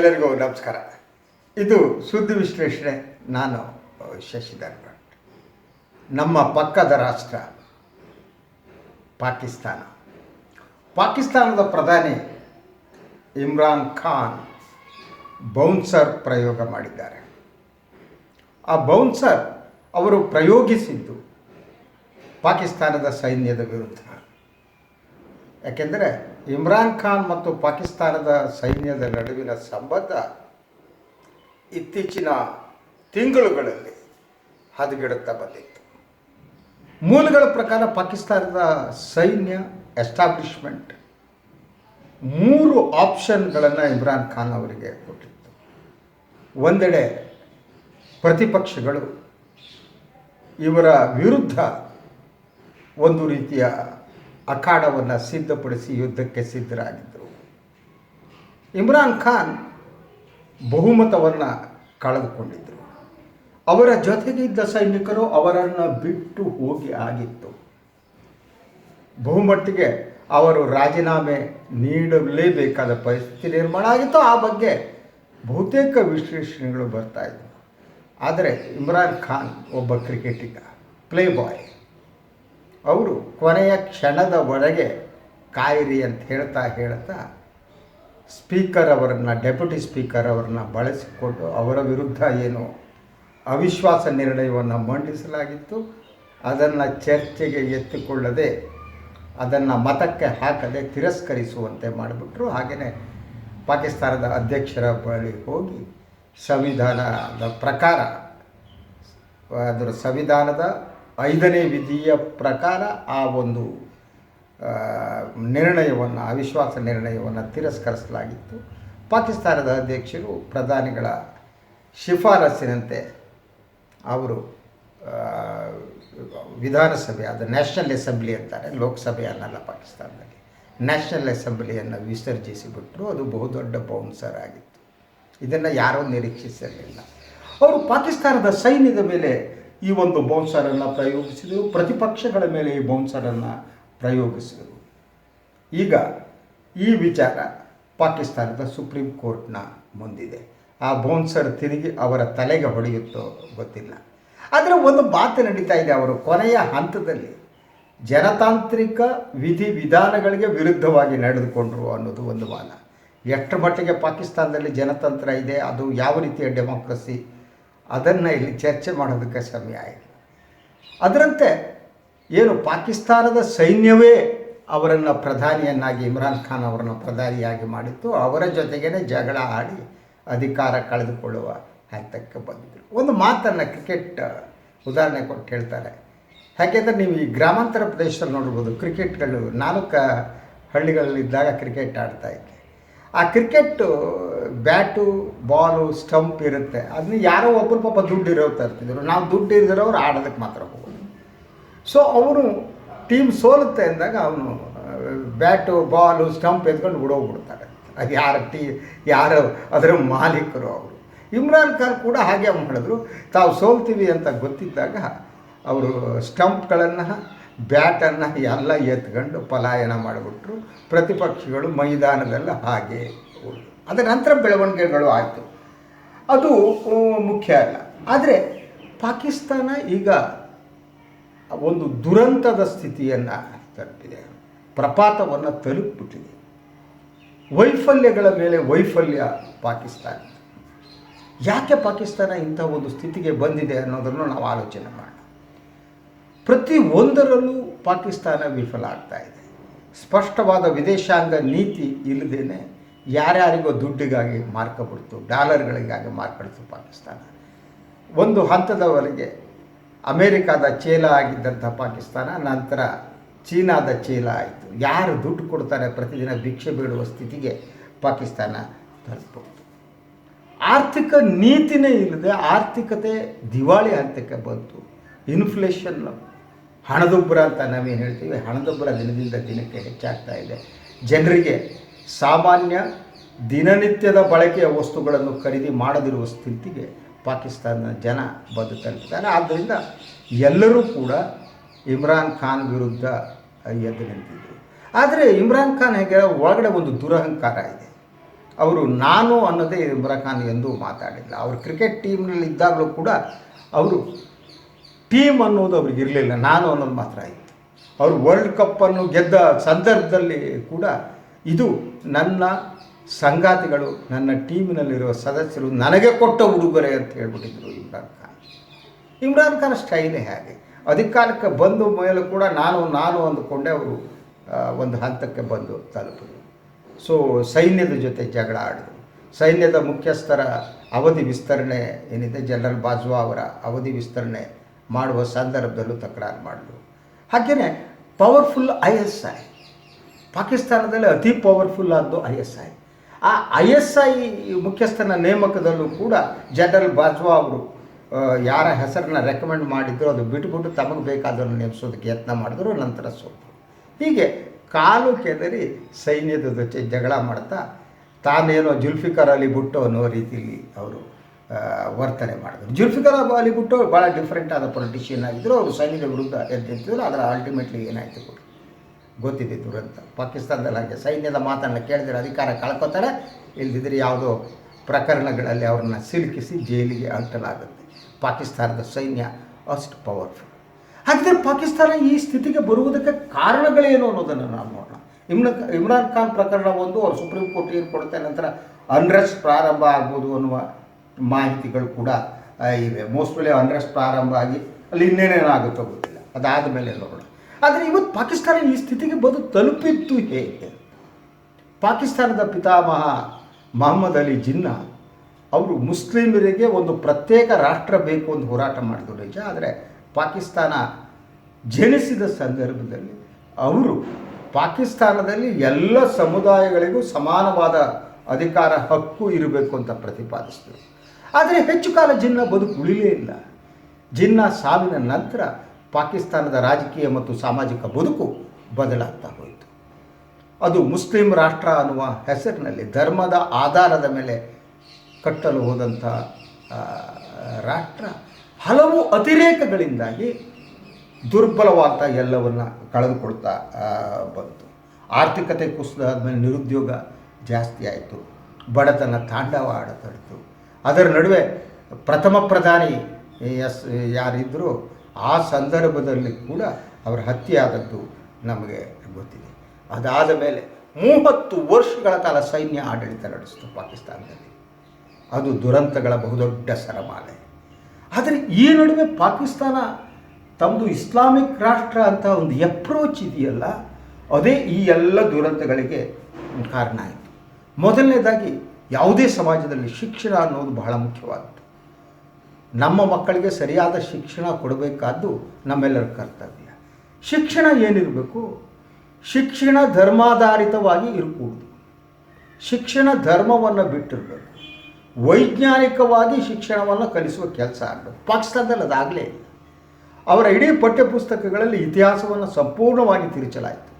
ಎಲ್ಲರಿಗೂ ನಮಸ್ಕಾರ. ಇದು ಸುದ್ದಿ ವಿಶ್ಲೇಷಣೆ. ನಾನು ಶಶಿಧರ್ ಭಟ್ ನಮ್ಮ ಪಕ್ಕದ ರಾಷ್ಟ್ರ, ಪಾಕಿಸ್ತಾನ. ಪಾಕಿಸ್ತಾನದ ಪ್ರಧಾನಿ ಇಮ್ರಾನ್ ಖಾನ್ ಬೌನ್ಸರ್ ಪ್ರಯೋಗ ಮಾಡಿದ್ದಾರೆ. ಆ ಬೌನ್ಸರ್ ಅವರು ಪ್ರಯೋಗಿಸಿದ್ದು ಪಾಕಿಸ್ತಾನದ ಸೈನ್ಯದ ವಿರುದ್ಧ. ಯಾಕೆಂದರೆ ಇಮ್ರಾನ್ ಖಾನ್ ಮತ್ತು ಪಾಕಿಸ್ತಾನದ ಸೈನ್ಯದ ನಡುವಿನ ಸಂಬಂಧ ಇತ್ತೀಚಿನ ತಿಂಗಳುಗಳಲ್ಲಿ ಹದಗೆಡುತ್ತಾ ಬಂದಿತ್ತು. ಮೂಲಗಳ ಪ್ರಕಾರ ಪಾಕಿಸ್ತಾನದ ಸೈನ್ಯ, ಎಸ್ಟಾಬ್ಲಿಷ್ಮೆಂಟ್ ಮೂರು ಆಪ್ಷನ್ಗಳನ್ನು ಇಮ್ರಾನ್ ಖಾನ್ ಅವರಿಗೆ ಕೊಟ್ಟಿತ್ತು. ಒಂದೆಡೆ ಪ್ರತಿಪಕ್ಷಗಳು ಇವರ ವಿರುದ್ಧ ಒಂದು ರೀತಿಯ ಅಖಾಡವನ್ನು ಸಿದ್ಧಪಡಿಸಿ ಯುದ್ಧಕ್ಕೆ ಸಿದ್ಧರಾಗಿದ್ದರು. ಇಮ್ರಾನ್ ಖಾನ್ ಬಹುಮತವನ್ನು ಕಳೆದುಕೊಂಡಿದ್ದರು. ಅವರ ಜೊತೆಗಿದ್ದ ಸೈನಿಕರು ಅವರನ್ನು ಬಿಟ್ಟು ಹೋಗಿ ಆಗಿತ್ತು. ಬಹುಮಟ್ಟಿಗೆ ಅವರು ರಾಜೀನಾಮೆ ನೀಡಲೇಬೇಕಾದ ಪರಿಸ್ಥಿತಿ ನಿರ್ಮಾಣ ಆಗಿತ್ತು. ಆ ಬಗ್ಗೆ ಬಹುತೇಕ ವಿಶ್ಲೇಷಣೆಗಳು ಬರ್ತಾ ಇದ್ದವು ಆದರೆ ಇಮ್ರಾನ್ ಖಾನ್ ಒಬ್ಬ ಕ್ರಿಕೆಟಿಗ ಪ್ಲೇ ಬಾಯ್ ಅವರು ಕೊನೆಯ ಕ್ಷಣದ ಒಳಗೆ ಕಾಯಿರಿ ಅಂತ ಹೇಳ್ತಾ ಹೇಳ್ತಾ ಸ್ಪೀಕರ್ ಅವರನ್ನು, ಡೆಪ್ಯೂಟಿ ಸ್ಪೀಕರ್ ಅವರನ್ನು ಬಳಸಿಕೊಂಡು ಅವರ ವಿರುದ್ಧ ಏನು ಅವಿಶ್ವಾಸ ನಿರ್ಣಯವನ್ನು ಮಂಡಿಸಲಾಗಿತ್ತು. ಅದನ್ನು ಚರ್ಚೆಗೆ ಎತ್ತಿಕೊಳ್ಳದೆ ಅದನ್ನು ಮತಕ್ಕೆ ಹಾಕದೆ ತಿರಸ್ಕರಿಸುವಂತೆ ಮಾಡಿಬಿಟ್ರು. ಹಾಗೆಯೇ ಪಾಕಿಸ್ತಾನದ ಅಧ್ಯಕ್ಷರ ಬಳಿ ಹೋಗಿ ಸಂವಿಧಾನದ ಪ್ರಕಾರ, ಅದರ ಸಂವಿಧಾನದ ಐದನೇ ವಿಧಿಯ ಪ್ರಕಾರ ಆ ಒಂದು ನಿರ್ಣಯವನ್ನು, ಅವಿಶ್ವಾಸ ನಿರ್ಣಯವನ್ನು ತಿರಸ್ಕರಿಸಲಾಗಿತ್ತು. ಪಾಕಿಸ್ತಾನದ ಅಧ್ಯಕ್ಷರು, ಪ್ರಧಾನಿಗಳ ಶಿಫಾರಸ್ಸಿನಂತೆ ಅವರು ವಿಧಾನಸಭೆ, ಅದು ನ್ಯಾಷನಲ್ ಅಸೆಂಬ್ಲಿ ಅಂತಾರೆ ಲೋಕಸಭೆ ಅನ್ನಲ್ಲ ಪಾಕಿಸ್ತಾನದಲ್ಲಿ. ನ್ಯಾಷನಲ್ ಅಸೆಂಬ್ಲಿಯನ್ನು ವಿಸರ್ಜಿಸಿಬಿಟ್ರು, ಅದು ಬಹುದೊಡ್ಡ ಬೌನ್ಸರ್ ಆಗಿತ್ತು. ಇದನ್ನು ಯಾರೂ ನಿರೀಕ್ಷಿಸಿರಲಿಲ್ಲ ಅವರು ಪಾಕಿಸ್ತಾನದ ಸೈನ್ಯದ ಮೇಲೆ ಈ ಒಂದು ಬೌನ್ಸರನ್ನು ಪ್ರಯೋಗಿಸಿದರು ಪ್ರತಿಪಕ್ಷಗಳ ಮೇಲೆ ಈ ಬೌನ್ಸರನ್ನು ಪ್ರಯೋಗಿಸಿದರು ಈಗ ಈ ವಿಚಾರ ಪಾಕಿಸ್ತಾನದ ಸುಪ್ರೀಂ ಕೋರ್ಟ್ನ ಮುಂದಿದೆ. ಆ ಬೌನ್ಸರ್ ತಿರುಗಿ ಅವರ ತಲೆಗೆ ಹೊಡೆಯುತ್ತೋ ಗೊತ್ತಿಲ್ಲ. ಆದರೆ ಒಂದು ಮಾತು ನಡೀತಾ ಇದೆ ಅವರು. ಕೊನೆಯ ಹಂತದಲ್ಲಿ ಜನತಾಂತ್ರಿಕ ವಿಧಿ ವಿಧಾನಗಳಿಗೆ ವಿರುದ್ಧವಾಗಿ ನಡೆದುಕೊಂಡ್ರು ಅನ್ನೋದು ಒಂದು ವಾದ. ಎಷ್ಟರ ಮಟ್ಟಿಗೆ ಪಾಕಿಸ್ತಾನದಲ್ಲಿ ಜನತಂತ್ರ ಇದೆ, ಅದು ಯಾವ ರೀತಿಯ ಡೆಮೋಕ್ರಸಿ ಅದನ್ನು ಇಲ್ಲಿ ಚರ್ಚೆ ಮಾಡೋದಕ್ಕೆ ಸಮಯ ಆಯಿತು. ಅದರಂತೆ ಏನು ಪಾಕಿಸ್ತಾನದ ಸೈನ್ಯವೇ ಅವರನ್ನು ಪ್ರಧಾನಿಯನ್ನಾಗಿ ಇಮ್ರಾನ್ ಖಾನ್ ಅವರನ್ನು ಪ್ರಧಾನಿಯಾಗಿ ಮಾಡಿತ್ತು, ಅವರ ಜೊತೆಗೇ ಜಗಳ ಆಡಿ ಅಧಿಕಾರ ಕಳೆದುಕೊಳ್ಳುವ ಹಂತಕ್ಕೆ ಬಂದಿದ್ದರು ಒಂದು ಮಾತನ್ನು ಕ್ರಿಕೆಟ್ ಉದಾಹರಣೆ ಕೊಟ್ಟು ಹೇಳ್ತಾರೆ. ಯಾಕೆಂದರೆ ನೀವು ಈ ಗ್ರಾಮಾಂತರ ಪ್ರದೇಶದಲ್ಲಿ ನೋಡ್ಬೋದು, ಕ್ರಿಕೆಟ್ಗಳು ನಾಲ್ಕು ಹಳ್ಳಿಗಳಲ್ಲಿದ್ದಾಗ ಕ್ರಿಕೆಟ್ ಆಡ್ತಾ ಇದ್ದೆ. ಆ ಕ್ರಿಕೆಟ್ಟು ಬ್ಯಾಟು, ಬಾಲು, ಸ್ಟಂಪ್ ಇರುತ್ತೆ. ಅದನ್ನ ಯಾರೋ ಒಬ್ಬರು ಪಾಪ ದುಡ್ಡು ಇರೋರು ತರ್ತಿದ್ರು ನಾವು ದುಡ್ಡು ಇರೋರು ಆಡೋದಕ್ಕೆ ಮಾತ್ರ ಹೋಗೋದು. ಸೊ ಅವನು ಟೀಮ್ ಸೋಲುತ್ತೆ ಅಂದಾಗ ಅವನು ಬ್ಯಾಟು, ಬಾಲು, ಸ್ಟಂಪ್ ಎತ್ಕೊಂಡು ಹುಡೋಗ್ಬಿಡ್ತಾರೆ ಅದು ಯಾರ ಟೀ, ಯಾರು ಅದರ ಮಾಲೀಕರು ಅವರು. ಇಮ್ರಾನ್ ಖಾನ್ ಕೂಡ ಹಾಗೆ ಮಾಡಿದ್ರು ತಾವು ಸೋಲ್ತೀವಿ ಅಂತ ಗೊತ್ತಿದ್ದಾಗ ಅವರು ಸ್ಟಂಪ್ಗಳನ್ನು, ಬ್ಯಾಟನ್ನು ಎಲ್ಲ ಎತ್ಕೊಂಡು ಪಲಾಯನ ಮಾಡಿಬಿಟ್ರು. ಪ್ರತಿಪಕ್ಷಗಳು ಮೈದಾನದಲ್ಲ ಹಾಗೆ ಅದರ ನಂತರ ಬೆಳವಣಿಗೆಗಳು ಆಯಿತು. ಅದು ಮುಖ್ಯ ಅಲ್ಲ. ಆದರೆ ಪಾಕಿಸ್ತಾನ ಈಗ ಒಂದು ದುರಂತದ ಸ್ಥಿತಿಯನ್ನು ತಲುಪಿದೆ. ಪ್ರಪಾತವನ್ನು ತಲುಪಿಬಿಟ್ಟಿದೆ. ವೈಫಲ್ಯಗಳ ಮೇಲೆ ವೈಫಲ್ಯ ಪಾಕಿಸ್ತಾನ. ಯಾಕೆ ಪಾಕಿಸ್ತಾನ ಇಂಥ ಒಂದು ಸ್ಥಿತಿಗೆ ಬಂದಿದೆ ಅನ್ನೋದನ್ನು ನಾವು ಆಲೋಚನೆ ಮಾಡೋಣ. ಪ್ರತಿ ಒಂದರಲ್ಲೂ ಪಾಕಿಸ್ತಾನ ವಿಫಲ ಆಗ್ತಾ ಇದೆ. ಸ್ಪಷ್ಟವಾದ ವಿದೇಶಾಂಗ ನೀತಿ ಇಲ್ಲದೇನೆ ಯಾರ್ಯಾರಿಗೋ ದುಡ್ಡಿಗಾಗಿ ಮಾರ್ಕೊಬಿಡ್ತು, ಡಾಲರ್ಗಳಿಗಾಗಿ ಮಾರ್ಪಡಿತು ಪಾಕಿಸ್ತಾನ. ಒಂದು ಹಂತದವರೆಗೆ ಅಮೇರಿಕಾದ ಚೇಲ ಆಗಿದ್ದಂಥ ಪಾಕಿಸ್ತಾನ, ನಂತರ ಚೀನಾದ ಚೇಲ ಆಯಿತು. ಯಾರು ದುಡ್ಡು ಕೊಡ್ತಾರೆ ಪ್ರತಿದಿನ ಭಿಕ್ಷೆ ಬೇಡುವ ಸ್ಥಿತಿಗೆ ಪಾಕಿಸ್ತಾನ ತಲುಪಬಹುದು ಆರ್ಥಿಕ ನೀತಿನೇ ಇಲ್ಲದೆ ಆರ್ಥಿಕತೆ ದಿವಾಳಿ ಹಂತಕ್ಕೆ ಬಂತು. ಇನ್ಫ್ಲೇಷನ್ ಹಣದುಬ್ಬರ ಅಂತ ನಾವೇನು ಹೇಳ್ತೀವಿ? ಹಣದುಬ್ಬರ ದಿನದಿಂದ ದಿನಕ್ಕೆ ಹೆಚ್ಚಾಗ್ತಾ ಇದೆ. ಜನರಿಗೆ ಸಾಮಾನ್ಯ ದಿನನಿತ್ಯದ ಬಳಕೆಯ ವಸ್ತುಗಳನ್ನು ಖರೀದಿ ಮಾಡದಿರುವ ಸ್ಥಿತಿಗೆ ಪಾಕಿಸ್ತಾನದ ಜನ ಬಂದು ತಲುಪಿದ್ದಾರೆ ಆದ್ದರಿಂದ ಎಲ್ಲರೂ ಕೂಡ ಇಮ್ರಾನ್ ಖಾನ್ ವಿರುದ್ಧ ಎದ್ದು ನಿಂತಿದ್ದರು. ಆದರೆ ಇಮ್ರಾನ್ ಖಾನ್ ಹೇಗೆ ಒಳಗಡೆ ಒಂದು ದುರಹಂಕಾರ ಇದೆ. ಅವರು ನಾನು ಅನ್ನೋದೇ ಇಮ್ರಾನ್ ಖಾನ್ ಎಂದೂ ಮಾತಾಡಿಲ್ಲ. ಅವರು ಕ್ರಿಕೆಟ್ ಟೀಮ್ನಲ್ಲಿ ಇದ್ದಾಗಲೂ ಕೂಡ ಅವರು ಟೀಮ್ ಅನ್ನೋದು ಅವ್ರಿಗೆ ಇರಲಿಲ್ಲ. ನಾನು ಅನ್ನೋದು ಮಾತ್ರ ಇತ್ತು ಅವರು ವರ್ಲ್ಡ್ ಕಪ್ಪನ್ನು ಗೆದ್ದ ಸಂದರ್ಭದಲ್ಲಿ ಕೂಡ ಇದು ನನ್ನ ಸಂಗಾತಿಗಳು, ನನ್ನ ಟೀಮಿನಲ್ಲಿರುವ ಸದಸ್ಯರು ನನಗೆ ಕೊಟ್ಟ ಉಡುಗೊರೆ ಅಂತ ಹೇಳ್ಬಿಟ್ಟಿದ್ರು ಇಮ್ರಾನ್ ಖಾನ್. ಇಮ್ರಾನ್ ಖಾನ್ ಸ್ಟೈಲೇ ಹೇಗೆ. ಅಧಿಕಾರಕ್ಕೆ ಬಂದು ಮೇಲೂ ಕೂಡ ನಾನು ನಾನು ಅಂದುಕೊಂಡೆ ಅವರು ಒಂದು ಹಂತಕ್ಕೆ ಬಂದು ತಲುಪಿದ್ರು. ಸೊ ಸೈನ್ಯದ ಜೊತೆ ಜಗಳ ಆಡಿದರು. ಸೈನ್ಯದ ಮುಖ್ಯಸ್ಥರ ಅವಧಿ ವಿಸ್ತರಣೆ ಏನಿದೆ, ಜನರಲ್ ಬಾಜ್ವಾ ಅವರ ಅವಧಿ ವಿಸ್ತರಣೆ ಮಾಡುವ ಸಂದರ್ಭದಲ್ಲೂ ತಕರಾರು ಮಾಡಿದರು. ಹಾಗೆಯೇ ಪವರ್ಫುಲ್ ಐ ಎಸ್ ಐ ಪಾಕಿಸ್ತಾನದಲ್ಲಿ ಅತಿ ಪವರ್ಫುಲ್ ಆದ್ದು ಐ ಎಸ್ ಐ ಆ ಐ ಎಸ್ ಐ ಮುಖ್ಯಸ್ಥನ ನೇಮಕದಲ್ಲೂ ಕೂಡ ಜನರಲ್ ಬಾಜ್ವಾ ಅವರು ಯಾರ ಹೆಸರನ್ನ ರೆಕಮೆಂಡ್ ಮಾಡಿದ್ರು, ಅದು ಬಿಟ್ಬಿಟ್ಟು ತಮಗೆ ಬೇಕಾದನ್ನು ನೇಮಿಸೋದಕ್ಕೆ ಯತ್ನ ಮಾಡಿದ್ರು, ನಂತರ ಸೋತು. ಹೀಗೆ ಕಾಲು ಕೆದರಿ ಸೈನ್ಯದ ಜೊತೆ ಜಗಳ ಮಾಡ್ತಾ ತಾನೇನೋ ಜುಲ್ಫಿಕರ್ ಅಲಿ ಬುಟ್ಟು ಅನ್ನೋ ರೀತಿಯಲ್ಲಿ ಅವರು ವರ್ತನೆ ಮಾಡಿದ್ರು. ಜುಲ್ಫಿಕರ್ ಅಲಿ ಬುಟ್ಟು ಭಾಳ ಡಿಫ್ರೆಂಟ್ ಆದ ಪೊಲಿಟಿಷಿಯನ್ ಆಗಿದ್ದರು ಅವರು ಸೈನ್ಯದ ವಿರುದ್ಧ ಎದ್ದಿದ್ರು ಅದರ ಅಲ್ಟಿಮೇಟ್ಲಿ ಏನಾಯಿತು ಗೊತ್ತಿದೆ ದುರಂತ. ಪಾಕಿಸ್ತಾನದಲ್ಲಿ ಹಾಗೆ ಸೈನ್ಯದ ಮಾತನ್ನು ಕೇಳಿದರೆ ಅಧಿಕಾರ ಕಳ್ಕೊತಾರೆ, ಇಲ್ದಿದ್ರೆ ಯಾವುದೋ ಪ್ರಕರಣಗಳಲ್ಲಿ ಅವ್ರನ್ನ ಸಿಲುಕಿಸಿ ಜೈಲಿಗೆ ಅಂಟಲಾಗುತ್ತೆ ಪಾಕಿಸ್ತಾನದ ಸೈನ್ಯ ಅಷ್ಟು ಪವರ್ಫುಲ್ ಹಾಗಿದ್ರೆ ಪಾಕಿಸ್ತಾನ ಈ ಸ್ಥಿತಿಗೆ ಬರುವುದಕ್ಕೆ ಕಾರಣಗಳೇನು ಅನ್ನೋದನ್ನು ನಾವು ನೋಡೋಣ. ಇಮ್ರಾನ್ ಇಮ್ರಾನ್ ಖಾನ್ ಪ್ರಕರಣ ಒಂದು, ಅವ್ರು ಸುಪ್ರೀಂ ಕೋರ್ಟ್ ಏನು ಕೊಡುತ್ತೆ, ನಂತರ ಅನ್ರೆಸ್ಟ್ ಪ್ರಾರಂಭ ಆಗ್ಬೋದು ಅನ್ನುವ ಮಾಹಿತಿಗಳು ಕೂಡ ಇವೆ. ಮೋಸ್ಟ್ಲಿ ಅನ್ರೆಸ್ಟ್ ಪ್ರಾರಂಭ ಆಗಿ ಅಲ್ಲಿ ಇನ್ನೇನೇನಾಗುತ್ತೋ ಗೊತ್ತಿಲ್ಲ. ಅದಾದ ಮೇಲೆ ನೋಡೋಣ. ಆದರೆ ಇವತ್ತು ಪಾಕಿಸ್ತಾನ ಈ ಸ್ಥಿತಿಗೆ ಬಂದು ತಲುಪಿತ್ತು ಹೇಗೆ? ಪಾಕಿಸ್ತಾನದ ಪಿತಾಮಹ ಮೊಹಮ್ಮದ್ ಅಲಿ ಜಿನ್ನಾ ಅವರು ಮುಸ್ಲಿಮರಿಗೆ ಒಂದು ಪ್ರತ್ಯೇಕ ರಾಷ್ಟ್ರ ಬೇಕು ಅಂತ ಹೋರಾಟ ಮಾಡಿದ್ರು ನಿಜ. ಆದರೆ ಪಾಕಿಸ್ತಾನ ಜನಿಸಿದ ಸಂದರ್ಭದಲ್ಲಿ ಅವರು ಪಾಕಿಸ್ತಾನದಲ್ಲಿ ಎಲ್ಲ ಸಮುದಾಯಗಳಿಗೂ ಸಮಾನವಾದ ಅಧಿಕಾರ ಹಕ್ಕು ಇರಬೇಕು ಅಂತ ಪ್ರತಿಪಾದಿಸಿದರು. ಆದರೆ ಹೆಚ್ಚು ಕಾಲ ಜಿನ್ನ ಬದುಕು ಉಳಿಲೇ ಇಲ್ಲ. ಜಿನ್ನ ಸಾವಿನ ನಂತರ ಪಾಕಿಸ್ತಾನದ ರಾಜಕೀಯ ಮತ್ತು ಸಾಮಾಜಿಕ ಬದುಕು ಬದಲಾಗ್ತಾ ಹೋಯಿತು. ಅದು ಮುಸ್ಲಿಂ ರಾಷ್ಟ್ರ ಅನ್ನುವ ಹೆಸರಿನಲ್ಲಿ, ಧರ್ಮದ ಆಧಾರದ ಮೇಲೆ ಕಟ್ಟಲು ಹೋದಂಥ ರಾಷ್ಟ್ರ ಹಲವು ಅತಿರೇಕಗಳಿಂದಾಗಿ ದುರ್ಬಲವಾದ ಎಲ್ಲವನ್ನು ಕಳೆದುಕೊಳ್ತಾ ಬಂತು. ಆರ್ಥಿಕತೆ ಕುಸಿದಾದ್ಮೇಲೆ ನಿರುದ್ಯೋಗ ಜಾಸ್ತಿ ಆಯಿತು. ಬಡತನ ತಾಂಡವ ಆಡತಾಡಿತು. ಅದರ ನಡುವೆ ಪ್ರಥಮ ಪ್ರಧಾನಿ ಎಸ್ ಯಾರಿದ್ದರೂ ಆ ಸಂದರ್ಭದಲ್ಲಿ ಕೂಡ ಅವರ ಹತ್ಯೆ ಆದದ್ದು ನಮಗೆ ಗೊತ್ತಿದೆ. ಅದಾದ ಮೇಲೆ ಮೂವತ್ತು ವರ್ಷಗಳ ಕಾಲ ಸೈನ್ಯ ಆಡಳಿತ ನಡೆಸಿತು ಪಾಕಿಸ್ತಾನದಲ್ಲಿ. ಅದು ದುರಂತಗಳ ಬಹುದೊಡ್ಡ ಸರಮಾಲೆ. ಆದರೆ ಈ ನಡುವೆ ಪಾಕಿಸ್ತಾನ ತಮ್ಮದು ಇಸ್ಲಾಮಿಕ್ ರಾಷ್ಟ್ರ ಅಂತ ಒಂದು ಎಪ್ರೋಚ್ ಇದೆಯಲ್ಲ, ಅದೇ ಈ ಎಲ್ಲ ದುರಂತಗಳಿಗೆ ಕಾರಣ ಆಯಿತು. ಮೊದಲನೇದಾಗಿ ಯಾವುದೇ ಸಮಾಜದಲ್ಲಿ ಶಿಕ್ಷಣ ಅನ್ನೋದು ಬಹಳ ಮುಖ್ಯವಾದ್ದು ನಮ್ಮ ಮಕ್ಕಳಿಗೆ ಸರಿಯಾದ ಶಿಕ್ಷಣ ಕೊಡಬೇಕಾದ್ದು ನಮ್ಮೆಲ್ಲರ ಕರ್ತವ್ಯ. ಶಿಕ್ಷಣ ಏನಿರಬೇಕು? ಶಿಕ್ಷಣ ಧರ್ಮಾಧಾರಿತವಾಗಿ ಇರಕೂಡದು. ಶಿಕ್ಷಣ ಧರ್ಮವನ್ನು ಬಿಟ್ಟಿರಬೇಕು. ವೈಜ್ಞಾನಿಕವಾಗಿ ಶಿಕ್ಷಣವನ್ನು ಕಲಿಸುವ ಕೆಲಸ ಆಗಬೇಕು. ಪಾಕಿಸ್ತಾನದಲ್ಲಿ ಅದಾಗಲೇ ಅವರ ಇಡೀ ಪಠ್ಯಪುಸ್ತಕಗಳಲ್ಲಿ ಇತಿಹಾಸವನ್ನು ಸಂಪೂರ್ಣವಾಗಿ ತಿರುಚಲಾಯಿತು.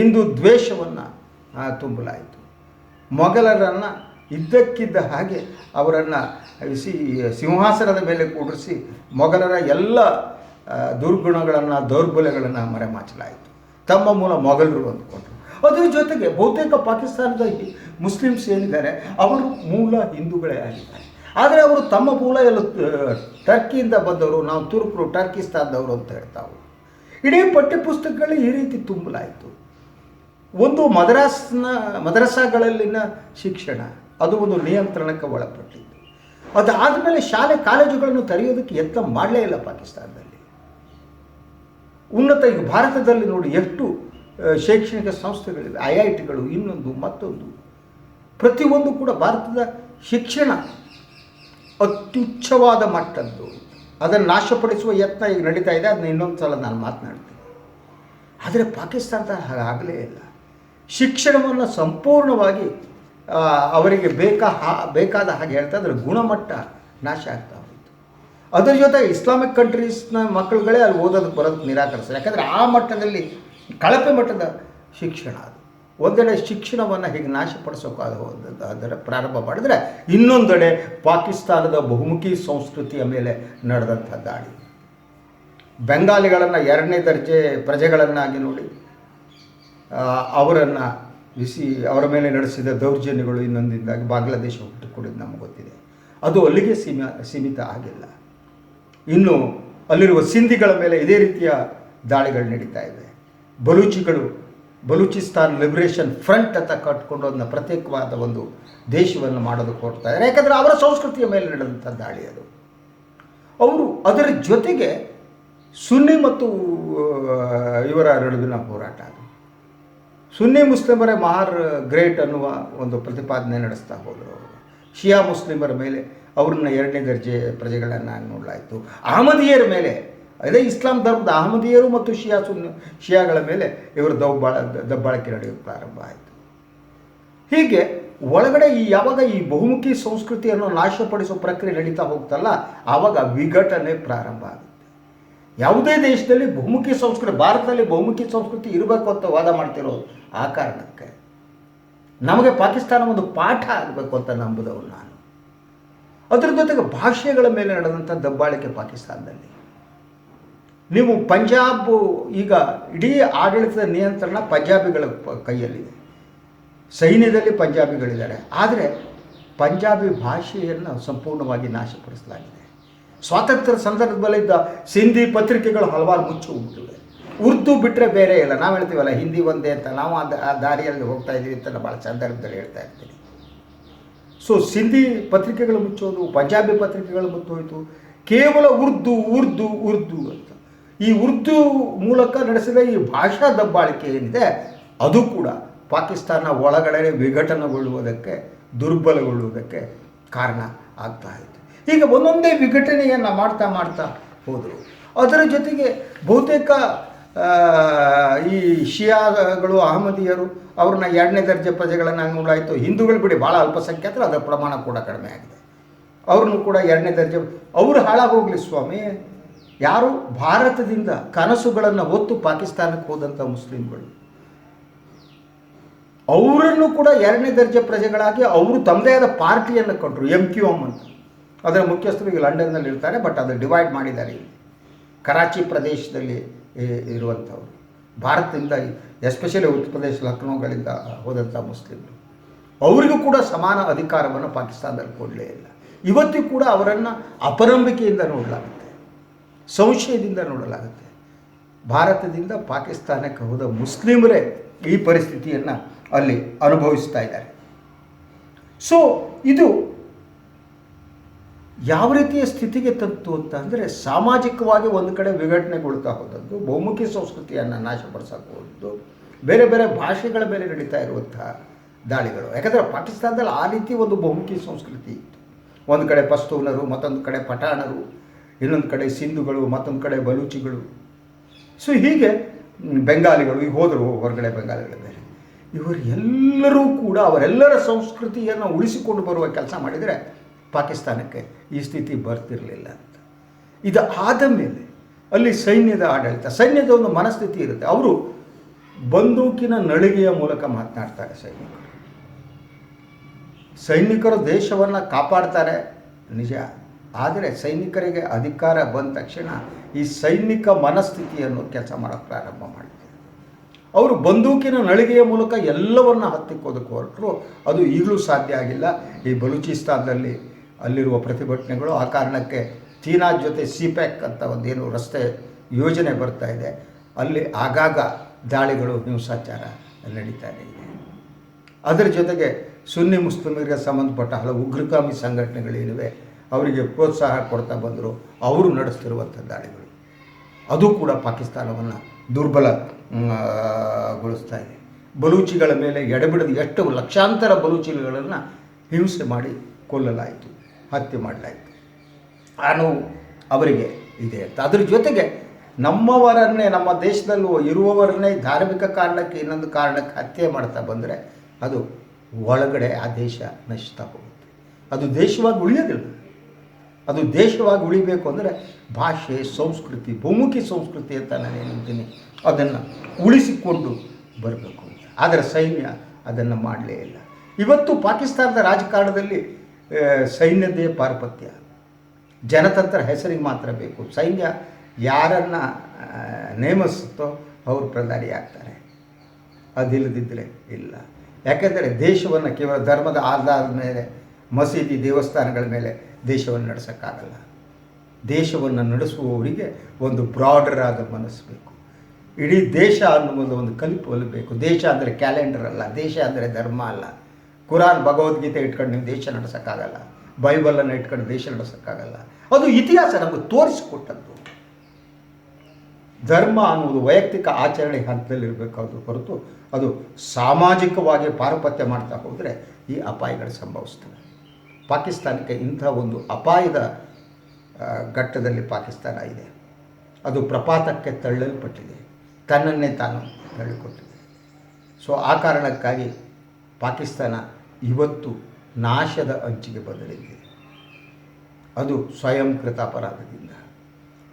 ಹಿಂದೂ ದ್ವೇಷವನ್ನು ತುಂಬಲಾಯಿತು. ಮೊಘಲರನ್ನು ಇದ್ದಕ್ಕಿದ್ದ ಹಾಗೆ ಅವರನ್ನು ಸಿ ಸಿಂಹಾಸನದ ಮೇಲೆ ಕೂಡಿಸಿ ಮೊಘಲರ ಎಲ್ಲ ದುರ್ಗುಣಗಳನ್ನು, ದೌರ್ಬಲ್ಯಗಳನ್ನು ಮರೆಮಾಚಲಾಯಿತು. ತಮ್ಮ ಮೂಲ ಮೊಘಲರು ಅಂದ್ಕೊಂಡ್ರು. ಅದರ ಜೊತೆಗೆ ಬಹುತೇಕ ಪಾಕಿಸ್ತಾನದ ಮುಸ್ಲಿಮ್ಸ್ ಏನಿದ್ದಾರೆ ಅವರು ಮೂಲ ಹಿಂದೂಗಳೇ ಆಗಿದ್ದಾರೆ. ಆದರೆ ಅವರು ತಮ್ಮ ಮೂಲ ಎಲ್ಲ ಟರ್ಕಿಯಿಂದ ಬಂದವರು, ನಾವು ತುರ್ಕರು, ಟರ್ಕಿಸ್ತಾನದವರು ಅಂತ ಹೇಳ್ತಾವೆ ಇಡೀ ಪಠ್ಯಪುಸ್ತಕಗಳು ಈ ರೀತಿ ತುಂಬಲಾಯಿತು. ಒಂದು ಮದ್ರಾಸ್ನ, ಮದ್ರಸಾಗಳಲ್ಲಿನ ಶಿಕ್ಷಣ ಅದು ಒಂದು ನಿಯಂತ್ರಣಕ್ಕೆ ಒಳಪಟ್ಟಿದ್ದು ಅದಾದಮೇಲೆ ಶಾಲೆ ಕಾಲೇಜುಗಳನ್ನು ತೆರೆಯೋದಕ್ಕೆ ಯತ್ನ ಮಾಡಲೇ ಇಲ್ಲ ಪಾಕಿಸ್ತಾನದಲ್ಲಿ. ಉನ್ನತ ಈಗ ಭಾರತದಲ್ಲಿ ನೋಡಿ ಎಷ್ಟು ಶೈಕ್ಷಣಿಕ ಸಂಸ್ಥೆಗಳಿವೆ, ಐ ಐ ಟಿಗಳು, ಇನ್ನೊಂದು, ಮತ್ತೊಂದು. ಪ್ರತಿಯೊಂದು ಕೂಡ ಭಾರತದ ಶಿಕ್ಷಣ ಅತ್ಯುಚ್ಛವಾದ ಮಟ್ಟದ್ದು. ಅದನ್ನು ನಾಶಪಡಿಸುವ ಯತ್ನ ಈಗ ನಡೀತಾ ಇದೆ, ಅದನ್ನ ಇನ್ನೊಂದು ಸಲ ನಾನು ಮಾತನಾಡ್ತೀನಿ. ಆದರೆ ಪಾಕಿಸ್ತಾನದ ಹಾಗಾಗಲೇ ಇಲ್ಲ. ಶಿಕ್ಷಣವನ್ನು ಸಂಪೂರ್ಣವಾಗಿ ಅವರಿಗೆ ಬೇಕಾ ಹಾ- ಬೇಕಾದ ಹಾಗೆ ಹೇಳ್ತಾ ಇದ್ರೆ ಗುಣಮಟ್ಟ ನಾಶ ಆಗ್ತಾ ಹೋಯಿತು. ಅದರ ಜೊತೆ ಇಸ್ಲಾಮಿಕ್ ಕಂಟ್ರೀಸ್ನ ಮಕ್ಕಳುಗಳೇ ಅಲ್ಲಿ ಓದೋದಕ್ಕೆ ಬರೋದಕ್ಕೆ ನಿರಾಕರಿಸ್ತಾರೆ. ಯಾಕಂದರೆ ಆ ಮಟ್ಟದಲ್ಲಿ, ಕಳಪೆ ಮಟ್ಟದ ಶಿಕ್ಷಣ ಅದು. ಒಂದೆಡೆ ಶಿಕ್ಷಣವನ್ನು ಹೀಗೆ ನಾಶಪಡಿಸೋಕ್ಕಾಗ ಅದರ ಪ್ರಾರಂಭ ಮಾಡಿದ್ರೆ ಇನ್ನೊಂದೆಡೆ ಪಾಕಿಸ್ತಾನದ ಬಹುಮುಖಿ ಸಂಸ್ಕೃತಿಯ ಮೇಲೆ ನಡೆದಂಥ ದಾಳಿ. ಬೆಂಗಾಲಿಗಳನ್ನು ಎರಡನೇ ದರ್ಜೆ ಪ್ರಜೆಗಳನ್ನಾಗಿ ನೋಡಿ ಅವರನ್ನು ಬಿಸಿ ಅವರ ಮೇಲೆ ನಡೆಸಿದ ದೌರ್ಜನ್ಯಗಳು ಇನ್ನೊಂದಿಂದಾಗಿ ಬಾಂಗ್ಲಾದೇಶ ಹುಟ್ಟುಕೊಡೋದು ನಮಗೆ ಗೊತ್ತಿದೆ. ಅದು ಅಲ್ಲಿಗೆ ಸೀಮ, ಸೀಮಿತ ಆಗಿಲ್ಲ. ಇನ್ನು ಅಲ್ಲಿರುವ ಸಿಂಧಿಗಳ ಮೇಲೆ ಇದೇ ರೀತಿಯ ದಾಳಿಗಳು ನಡೀತಾ ಇವೆ ಬಲೂಚಿಗಳು, ಬಲೂಚಿಸ್ತಾನ್ ಲಿಬರೇಷನ್ ಫ್ರಂಟ್ ಅಂತ ಕಟ್ಕೊಂಡು ಅದನ್ನ ಪ್ರತ್ಯೇಕವಾದ ಒಂದು ದೇಶವನ್ನು ಮಾಡೋದಕ್ಕೆ ಹೊರಡ್ತಾ ಇದ್ದಾರೆ. ಯಾಕಂದರೆ ಅವರ ಸಂಸ್ಕೃತಿಯ ಮೇಲೆ ನಡೆದಂಥ ದಾಳಿ ಅದು. ಅವರು ಅದರ ಜೊತೆಗೆ ಸುನ್ನಿ ಮತ್ತು ಇವರ ನಡುವಿನ ಹೋರಾಟ ಸುನ್ನಿ ಮುಸ್ಲಿಮರೇ ಮಹಾರ್ ಗ್ರೇಟ್ ಅನ್ನುವ ಒಂದು ಪ್ರತಿಪಾದನೆ ನಡೆಸ್ತಾ ಹೋದರು. ಅವರು ಶಿಯಾ ಮುಸ್ಲಿಮರ ಮೇಲೆ ಅವ್ರನ್ನ ಎರಡನೇ ದರ್ಜೆ ಪ್ರಜೆಗಳನ್ನು ನೋಡಲಾಯಿತು. ಅಹಮದಿಯರ ಮೇಲೆ, ಅದೇ ಇಸ್ಲಾಂ ಧರ್ಮದ ಅಹಮದಿಯರು ಮತ್ತು ಶಿಯಾ ಸುನ್, ಶಿಯಾಗಳ ಮೇಲೆ ಇವರು ದೌಬಾಳ ದಬ್ಬಾಳಿಕೆ ನಡೆಯೋಕೆ ಪ್ರಾರಂಭ ಆಯಿತು. ಹೀಗೆ ಒಳಗಡೆ ಈ ಯಾವಾಗ ಈ ಬಹುಮುಖಿ ಸಂಸ್ಕೃತಿಯನ್ನು ನಾಶಪಡಿಸುವ ಪ್ರಕ್ರಿಯೆ ನಡೀತಾ ಹೋಗ್ತಲ್ಲ, ಆವಾಗ ವಿಘಟನೆ ಪ್ರಾರಂಭ ಆಗುತ್ತೆ. ಯಾವುದೇ ದೇಶದಲ್ಲಿ ಬಹುಮುಖಿ ಸಂಸ್ಕೃತಿ, ಭಾರತದಲ್ಲಿ ಬಹುಮುಖಿ ಸಂಸ್ಕೃತಿ ಇರಬೇಕು ಅಂತ ವಾದ ಮಾಡ್ತಿರೋ ಆ ಕಾರಣಕ್ಕೆ ನಮಗೆ ಪಾಕಿಸ್ತಾನ ಒಂದು ಪಾಠ ಆಗಬೇಕು ಅಂತ ನಂಬುದವರು ನಾನು. ಅದರ ಜೊತೆಗೆ ಭಾಷೆಗಳ ಮೇಲೆ ನಡೆದಂಥ ದಬ್ಬಾಳಿಕೆ ಪಾಕಿಸ್ತಾನದಲ್ಲಿ. ನೀವು ಪಂಜಾಬ್, ಈಗ ಇಡೀ ಆಡಳಿತದ ನಿಯಂತ್ರಣ ಪಂಜಾಬಿಗಳ ಕೈಯಲ್ಲಿದೆ. ಸೈನ್ಯದಲ್ಲಿ ಪಂಜಾಬಿಗಳಿದ್ದಾರೆ. ಆದರೆ ಪಂಜಾಬಿ ಭಾಷೆಯನ್ನು ಸಂಪೂರ್ಣವಾಗಿ ನಾಶಪಡಿಸಲಾಗಿದೆ. ಸ್ವಾತಂತ್ರ್ಯ ಸಂದರ್ಭದಲ್ಲಿದ್ದ ಸಿಂಧಿ ಪತ್ರಿಕೆಗಳು ಹಲವಾರು ಮುಚ್ಚಿ ಹೋಗ್ಬಿಟ್ಟಿವೆ. ಉರ್ದು ಬಿಟ್ಟರೆ ಬೇರೆ ಇಲ್ಲ. ನಾವು ಹೇಳ್ತೀವಲ್ಲ, ಹಿಂದಿ ಒಂದೇ ಅಂತ. ನಾವು ಆ ದಾರಿಯಲ್ಲಿ ಹೋಗ್ತಾ ಇದ್ದೀವಿ ಅಂತ ಭಾಳ ಸಂದರ್ಭದಲ್ಲಿ ಹೇಳ್ತಾ ಇರ್ತೀನಿ. ಸೊ ಸಿಂಧಿ ಪತ್ರಿಕೆಗಳು ಮುಚ್ಚೋದು, ಪಂಜಾಬಿ ಪತ್ರಿಕೆಗಳು ಮುಚ್ಚೋಯಿತು. ಕೇವಲ ಉರ್ದು ಉರ್ದು ಉರ್ದು ಅಂತ. ಈ ಉರ್ದು ಮೂಲಕ ನಡೆಸಿದ ಈ ಭಾಷಾ ದಬ್ಬಾಳಿಕೆ ಏನಿದೆ, ಅದು ಕೂಡ ಪಾಕಿಸ್ತಾನ ಒಳಗಡೆ ವಿಘಟನೆಗೊಳ್ಳುವುದಕ್ಕೆ, ದುರ್ಬಲಗೊಳ್ಳುವುದಕ್ಕೆ ಕಾರಣ ಆಗ್ತಾ ಇತ್ತು. ಈಗ ಒಂದೊಂದೇ ವಿಘಟನೆಯನ್ನು ಮಾಡ್ತಾ ಮಾಡ್ತಾ ಹೋದರು. ಅದರ ಜೊತೆಗೆ ಬಹುತೇಕ ಈ ಶಿಯಾಗಳು, ಅಹಮದಿಯರು ಅವ್ರನ್ನ ಎರಡನೇ ದರ್ಜೆ ಪ್ರಜೆಗಳನ್ನು ನೋಡಾಯಿತು. ಹಿಂದೂಗಳು ಬಿಡಿ ಭಾಳ ಅಲ್ಪಸಂಖ್ಯಾತರು, ಅದರ ಪ್ರಮಾಣ ಕೂಡ ಕಡಿಮೆ ಆಗಿದೆ. ಅವ್ರನ್ನು ಕೂಡ ಎರಡನೇ ದರ್ಜೆ, ಅವರು ಹಾಳಾಗೋಗ್ಲಿ ಸ್ವಾಮಿ. ಯಾರು? ಭಾರತದಿಂದ ಕನಸುಗಳನ್ನು ಹೊತ್ತು ಪಾಕಿಸ್ತಾನಕ್ಕೆ ಹೋದಂಥ ಮುಸ್ಲಿಮ್ಗಳು. ಅವರನ್ನು ಕೂಡ ಎರಡನೇ ದರ್ಜೆ ಪ್ರಜೆಗಳಾಗಿ, ಅವರು ತಮ್ಮದೇ ಆದ ಪಾರ್ಟಿಯನ್ನು ಕೊಟ್ಟರು ಎಂ ಕ್ಯೂ ಎಂ ಅಂತ. ಅದರ ಮುಖ್ಯಸ್ಥರು ಈಗ ಲಂಡನ್ನಲ್ಲಿ ಇರ್ತಾರೆ, ಬಟ್ ಅದು ಡಿವೈಡ್ ಮಾಡಿದ್ದಾರೆ. ಕರಾಚಿ ಪ್ರದೇಶದಲ್ಲಿ ಇರುವಂಥವ್ರು. ಭಾರತದಿಂದ ಎಸ್ಪೆಷಲಿ ಉತ್ತರ ಪ್ರದೇಶ, ಲಕ್ನೋಗಳಿಂದ ಹೋದಂಥ ಮುಸ್ಲಿಮರು. ಅವರಿಗೂ ಕೂಡ ಸಮಾನ ಅಧಿಕಾರವನ್ನು ಪಾಕಿಸ್ತಾನದಲ್ಲಿ ಕೊಡಲೇ ಇಲ್ಲ. ಇವತ್ತಿಗೂ ಕೂಡ ಅವರನ್ನು ಅಪರಂಬಿಕೆಯಿಂದ ನೋಡಲಾಗುತ್ತೆ. ಸಂಶಯದಿಂದ ನೋಡಲಾಗುತ್ತೆ. ಭಾರತದಿಂದ ಪಾಕಿಸ್ತಾನಕ್ಕೆ ಹೋದ ಮುಸ್ಲಿಮರೇ ಈ ಪರಿಸ್ಥಿತಿಯನ್ನು ಅಲ್ಲಿ ಅನುಭವಿಸ್ತಾ ಇದ್ದಾರೆ. ಸೊ ಇದು ಯಾವ ರೀತಿಯ ಸ್ಥಿತಿಗೆ ತತ್ತು ಅಂತ ಅಂದರೆ ಸಾಮಾಜಿಕವಾಗಿ ಒಂದು ಕಡೆ ವಿಘಟನೆಗೊಳ್ತಾ ಹೋದದ್ದು ಬಹುಮುಖಿ ಸಂಸ್ಕೃತಿಯನ್ನು ನಾಶಪಡಿಸಕ್ಕೆ ಹೋದದ್ದು ಬೇರೆ ಬೇರೆ ಭಾಷೆಗಳ ಮೇಲೆ ನಡೀತಾ ಇರುವಂತಹ ದಾಳಿಗಳು. ಯಾಕಂದರೆ ಪಾಕಿಸ್ತಾನದಲ್ಲಿ ಆ ರೀತಿ ಒಂದು ಬಹುಮುಖಿ ಸಂಸ್ಕೃತಿ ಇತ್ತು. ಒಂದು ಕಡೆ ಪಸ್ತೂನರು, ಮತ್ತೊಂದು ಕಡೆ ಪಠಾಣರು, ಇನ್ನೊಂದು ಕಡೆ ಸಿಂಧುಗಳು, ಮತ್ತೊಂದು ಕಡೆ ಬಲೂಚಿಗಳು. ಸೊ ಹೀಗೆ ಬೆಂಗಾಲಿಗಳು ಈಗ ಹೋದರು ಹೊರಗಡೆ ಬೆಂಗಾಲಿಗಳ ಮೇಲೆ. ಇವರೆಲ್ಲರೂ ಕೂಡ ಅವರೆಲ್ಲರ ಸಂಸ್ಕೃತಿಯನ್ನು ಉಳಿಸಿಕೊಂಡು ಬರುವ ಕೆಲಸ ಮಾಡಿದರೆ ಪಾಕಿಸ್ತಾನಕ್ಕೆ ಈ ಸ್ಥಿತಿ ಬರ್ತಿರಲಿಲ್ಲ ಅಂತ. ಇದು ಆದ ಮೇಲೆ ಅಲ್ಲಿ ಸೈನ್ಯದ ಆಡಳಿತ, ಸೈನ್ಯದ ಒಂದು ಮನಸ್ಥಿತಿ ಇರುತ್ತೆ. ಅವರು ಬಂದೂಕಿನ ನಳಿಗೆಯ ಮೂಲಕ ಮಾತನಾಡ್ತಾರೆ ಸೈನಿಕರು. ಸೈನಿಕರು ದೇಶವನ್ನು ಕಾಪಾಡ್ತಾರೆ, ನಿಜ. ಆದರೆ ಸೈನಿಕರಿಗೆ ಅಧಿಕಾರ ಬಂದ ತಕ್ಷಣ ಈ ಸೈನಿಕ ಮನಸ್ಥಿತಿಯನ್ನು ಕೆಲಸ ಮಾಡೋಕ್ಕೆ ಪ್ರಾರಂಭ ಮಾಡಿದೆ ಅವರು ಬಂದೂಕಿನ ನಳಿಗೆಯ ಮೂಲಕ ಎಲ್ಲವನ್ನ ಹತ್ತಿಕ್ಕೋದಕ್ಕೆ ಹೊರಟರು. ಅದು ಈಗಲೂ ಸಾಧ್ಯ ಆಗಿಲ್ಲ. ಈ ಬಲೂಚಿಸ್ತಾನದಲ್ಲಿ ಅಲ್ಲಿರುವ ಪ್ರತಿಭಟನೆಗಳು ಆ ಕಾರಣಕ್ಕೆ ಚೀನಾ ಜೊತೆ ಸಿಪ್ಯಾಕ್ ಅಂತ ಒಂದೇನು ರಸ್ತೆ ಯೋಜನೆ ಬರ್ತಾ ಇದೆ. ಅಲ್ಲಿ ಆಗಾಗ ದಾಳಿಗಳು ಹಿಂಸಾಚಾರ ನಡೀತಾ ಇದೆ. ಅದರ ಜೊತೆಗೆ ಸುನ್ನಿ ಮುಸ್ಲಿಮರಿಗೆ ಸಂಬಂಧಪಟ್ಟ ಹಲವು ಉಗ್ರಗಾಮಿ ಸಂಘಟನೆಗಳೇನಿವೆ ಅವರಿಗೆ ಪ್ರೋತ್ಸಾಹ ಕೊಡ್ತಾ ಬಂದರು ಅವರು ನಡೆಸ್ತಿರುವಂಥ ದಾಳಿಗಳು. ಅದು ಕೂಡ ಪಾಕಿಸ್ತಾನವನ್ನು ದುರ್ಬಲಗೊಳಿಸ್ತಾ ಗೊಳಿಸ್ತಾ ಇದೆ. ಬಲೂಚಿಗಳ ಮೇಲೆ ಎಡೆಬಿಡದ ಎಷ್ಟು ಲಕ್ಷಾಂತರ ಬಲೂಚಿಗಳನ್ನು ಹಿಂಸೆ ಮಾಡಿ ಕೊಲ್ಲಲಾಯಿತು. ಹತ್ಯೆ ಮಾಡಲಾಯಿತು. ಆ ನೋವು ಅವರಿಗೆ ಇದೆ ಅಂತ. ಅದ್ರ ಜೊತೆಗೆ ನಮ್ಮವರನ್ನೇ, ನಮ್ಮ ದೇಶದಲ್ಲೂ ಇರುವವರನ್ನೇ ಧಾರ್ಮಿಕ ಕಾರಣಕ್ಕೆ ಇನ್ನೊಂದು ಕಾರಣಕ್ಕೆ ಹತ್ಯೆ ಮಾಡ್ತಾ ಬಂದರೆ ಅದು ಒಳಗಡೆ ಆ ದೇಶ ನಶಿಸ್ತಾ ಹೋಗುತ್ತೆ. ಅದು ದೇಶವಾಗಿ ಉಳಿಯೋದಿಲ್ಲ. ಅದು ದೇಶವಾಗಿ ಉಳಿಬೇಕು ಅಂದರೆ ಭಾಷೆ, ಸಂಸ್ಕೃತಿ, ಬಹುಮುಖಿ ಸಂಸ್ಕೃತಿ ಅಂತ ನಾನು ಏನಂತೀನಿ ಅದನ್ನು ಉಳಿಸಿಕೊಂಡು ಬರಬೇಕು ಅಂತ. ಆದರೆ ಸೈನ್ಯ ಅದನ್ನು ಮಾಡಲೇ ಇಲ್ಲ. ಇವತ್ತು ಪಾಕಿಸ್ತಾನದ ರಾಜಕಾರಣದಲ್ಲಿ ಸೈನ್ಯದೇ ಪಾರ್ಪತ್ಯ. ಜನತಂತ್ರ ಹೆಸರಿಗೆ ಮಾತ್ರ ಬೇಕು. ಸೈನ್ಯ ಯಾರನ್ನು ನೇಮಿಸುತ್ತೋ ಅವರು ಪ್ರಧಾನಿ ಆಗ್ತಾರೆ. ಅದಿಲ್ಲದಿದ್ದರೆ ಇಲ್ಲ. ಯಾಕೆಂದರೆ ದೇಶವನ್ನು ಕೇವಲ ಧರ್ಮದ ಆಧಾರದ ಮೇಲೆ, ಮಸೀದಿ ದೇವಸ್ಥಾನಗಳ ಮೇಲೆ ದೇಶವನ್ನು ನಡೆಸೋಕ್ಕಾಗಲ್ಲ. ದೇಶವನ್ನು ನಡೆಸುವವರಿಗೆ ಒಂದು ಬ್ರಾಡರ್ ಆದ ಮನಸ್ಸು ಬೇಕು. ಇಡೀ ದೇಶ ಅನ್ನುವುದು ಒಂದು ಕಲಿಪು ಬೇಕು. ದೇಶ ಅಂದರೆ ಕ್ಯಾಲೆಂಡರ್ ಅಲ್ಲ, ದೇಶ ಅಂದರೆ ಧರ್ಮ ಅಲ್ಲ. ಕುರಾನ್ ಭಗವದ್ಗೀತೆ ಇಟ್ಕೊಂಡು ನೀವು ದೇಶ ನಡೆಸೋಕ್ಕಾಗಲ್ಲ, ಬೈಬಲನ್ನು ಇಟ್ಕೊಂಡು ದೇಶ ನಡೆಸೋಕ್ಕಾಗಲ್ಲ. ಅದು ಇತಿಹಾಸ ನಮಗೆ ತೋರಿಸಿಕೊಟ್ಟದ್ದು. ಧರ್ಮ ಅನ್ನುವುದು ವೈಯಕ್ತಿಕ ಆಚರಣೆ ಹಂತದಲ್ಲಿರಬೇಕಾದ್ರು ಹೊರತು ಅದು ಸಾಮಾಜಿಕವಾಗಿ ಪಾರುಪತ್ಯ ಮಾಡ್ತಾ ಹೋದರೆ ಈ ಅಪಾಯಗಳು ಸಂಭವಿಸ್ತವೆ. ಪಾಕಿಸ್ತಾನಕ್ಕೆ ಇಂಥ ಒಂದು ಅಪಾಯದ ಘಟ್ಟದಲ್ಲಿ ಪಾಕಿಸ್ತಾನ ಇದೆ. ಅದು ಪ್ರಪಾತಕ್ಕೆ ತಳ್ಳಲ್ಪಟ್ಟಿದೆ. ತನ್ನನ್ನೇ ತಾನು ತಳ್ಳಿಕೊಟ್ಟಿದೆ. ಸೊ ಆ ಕಾರಣಕ್ಕಾಗಿ ಪಾಕಿಸ್ತಾನ ಇವತ್ತು ನಾಶದ ಅಂಚಿಗೆ ಬದಲಿದೆ ಅದು ಸ್ವಯಂಕೃತ ಅಪರಾಧದಿಂದ.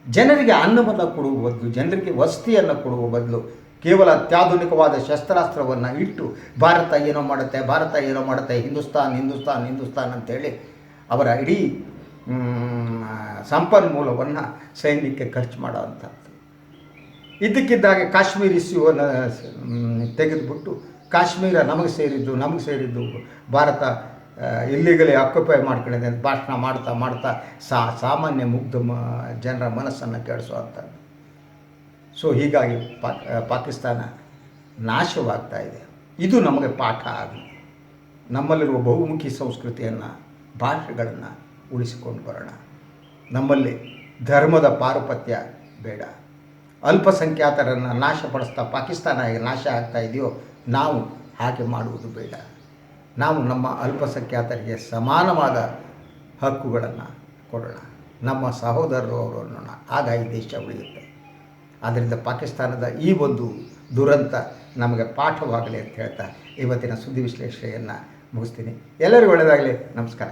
ಜನರಿಗೆ ಅನ್ನವನ್ನು ಕೊಡುವ ಬದಲು, ಜನರಿಗೆ ವಸತಿಯನ್ನು ಕೊಡುವ ಬದಲು ಕೇವಲ ಅತ್ಯಾಧುನಿಕವಾದ ಶಸ್ತ್ರಾಸ್ತ್ರವನ್ನು ಇಟ್ಟು ಭಾರತ ಏನೋ ಮಾಡುತ್ತೆ, ಭಾರತ ಏನೋ ಮಾಡುತ್ತೆ, ಹಿಂದೂಸ್ತಾನ್ ಹಿಂದೂಸ್ತಾನ್ ಹಿಂದೂಸ್ತಾನ್ ಅಂತೇಳಿ ಅವರ ಇಡೀ ಸಂಪನ್ಮೂಲವನ್ನು ಸೈನ್ಯಕ್ಕೆ ಖರ್ಚು ಮಾಡುವಂಥದ್ದು ಇದ್ದಕ್ಕಿದ್ದಾಗೆ ಕಾಶ್ಮೀರಿ ಇಸ್ಯೂವನ್ನು ತೆಗೆದುಬಿಟ್ಟು ಕಾಶ್ಮೀರ ನಮಗೆ ಸೇರಿದ್ದು ನಮಗೆ ಸೇರಿದ್ದು, ಭಾರತ ಇಲ್ಲಿಗಲೇ ಆಕ್ಯುಪೈ ಮಾಡ್ಕೊಂಡಿದೆ ಅಂತ ಭಾಷಣ ಮಾಡ್ತಾ ಮಾಡ್ತಾ ಸಾ, ಸಾಮಾನ್ಯ ಮುಗ್ಧ ಮ, ಜನರ ಮನಸ್ಸನ್ನು ಕೆಡಿಸುವಂಥದ್ದು. ಸೊ ಹೀಗಾಗಿ ಪಾಕ್ ಪಾಕಿಸ್ತಾನ ನಾಶವಾಗ್ತಾ ಇದೆ. ಇದು ನಮಗೆ ಪಾಠ ಆಗಲಿ ನಮ್ಮಲ್ಲಿರುವ ಬಹುಮುಖಿ ಸಂಸ್ಕೃತಿಯನ್ನು, ಭಾಷೆಗಳನ್ನು ಉಳಿಸಿಕೊಂಡು ಬರೋಣ. ನಮ್ಮಲ್ಲಿ ಧರ್ಮದ ಪಾರುಪತ್ಯ ಬೇಡ. ಅಲ್ಪಸಂಖ್ಯಾತರನ್ನು ನಾಶಪಡಿಸ್ತಾ ಪಾಕಿಸ್ತಾನ ಹೇಗೆ ನಾಶ ಆಗ್ತಾ ಇದೆಯೋ ನಾವು ಹಾಗೆ ಮಾಡುವುದು ಬೇಡ. ನಾವು ನಮ್ಮ ಅಲ್ಪಸಂಖ್ಯಾತರಿಗೆ ಸಮಾನವಾದ ಹಕ್ಕುಗಳನ್ನು ಕೊಡೋಣ. ನಮ್ಮ ಸಹೋದರರು ಅವರು ಅನ್ನೋಣ ಆಗ ಈ ದೇಶ ಉಳಿಯುತ್ತೆ. ಆದ್ದರಿಂದ ಪಾಕಿಸ್ತಾನದ ಈ ಒಂದು ದುರಂತ ನಮಗೆ ಪಾಠವಾಗಲಿ ಅಂತ ಹೇಳ್ತಾ ಇವತ್ತಿನ ಸುದ್ದಿ ವಿಶ್ಲೇಷಣೆಯನ್ನು ಮುಗಿಸ್ತೀನಿ. ಎಲ್ಲರಿಗೂ ಒಳ್ಳೆಯದಾಗಲಿ ನಮಸ್ಕಾರ.